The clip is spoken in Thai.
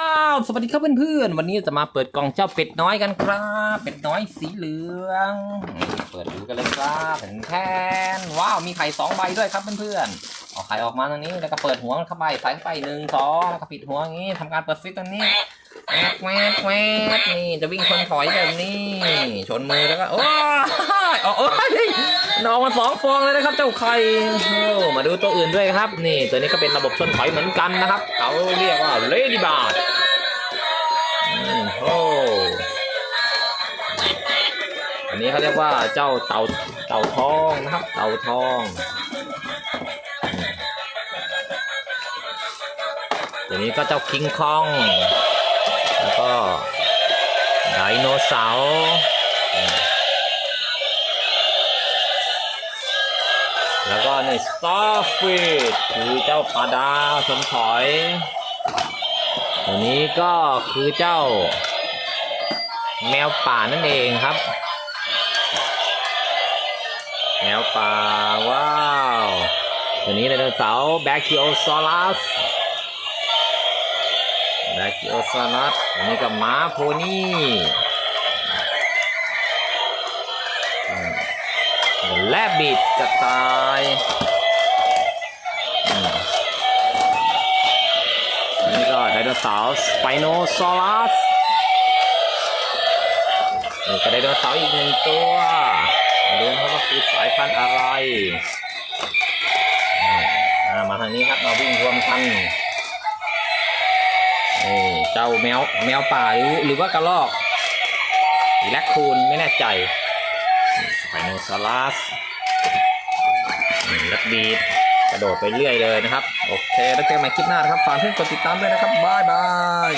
อ้าวสวัสดีครับเพื่อนๆ วันนี้จะมาเปิดกล่องเจ้าเป็ดน้อยกันครับ เป็ดน้อยสีเหลืองนี่เปิดดูกันเลยครับเห็นแทนว้าวมีไข่สองใบด้วยครับเพื่อนๆเอาไข่ออกมาตรงนี้แล้วก็เปิดหัวมันเข้าไปใส่เข้าไปหนึ่งสองแล้วก็ปิดหัวอย่างนี้ทำการเปิดซิปตรงนี้แวดแวดแวดนี่จะวิ่งชนถอยแบบนี้ชนมือแล้วก็โอ้ยโอ้ยนออกมาสองฟองเลยนะครับ เจ้าไข่มาดูตัวอื่นด้วยครับ นี่ตัวนี้ก็เป็นระบบชนถอยเหมือนกันนะครับเขาเรียกว่าเลดี้บาร์ อันนี้เขาเรียกว่าเจ้าเต่าเต่าทองนะครับ เต่าทองตัวนี้ก็เจ้าคิงคอง แล้วก็ไดโนเสาร์แล้วก็นี่สตาร์ฟิชคือเจ้าปลาดาวชมถอยตัวนี้ก็คือเจ้า แมวป่านั่นเองครับ วป่า ว้าวตัวนี้ไดโนเสาร์แบคคิโอซอรัสแบคคิโอซอรัสอันนี้ก็ม้าโพนี่แลบบิดกระต่ายอันนี้ก็ไดโนเสาร์สไปโนซอรัสนี่ก็ไดโนเสาร์อีกหนึ่งตัว ดูนะครับว่าคือสายพันธุ์อะไรอ่ามาทางนี้ครับมาวิ่งรวมกันนี่เจ้าแมวแมวป่าหรือหรือว่ากระรอกหรือแรคคูนไม่แน่ใจสไปโนซอรัสลักบีดกระโดดไปเรื่อยเลยนะครับ โอเค แล้วเจอกันใหม่คลิปหน้านะครับ ฝากเพื่อนกดติดตามด้วยนะครับ บ๊ายบาย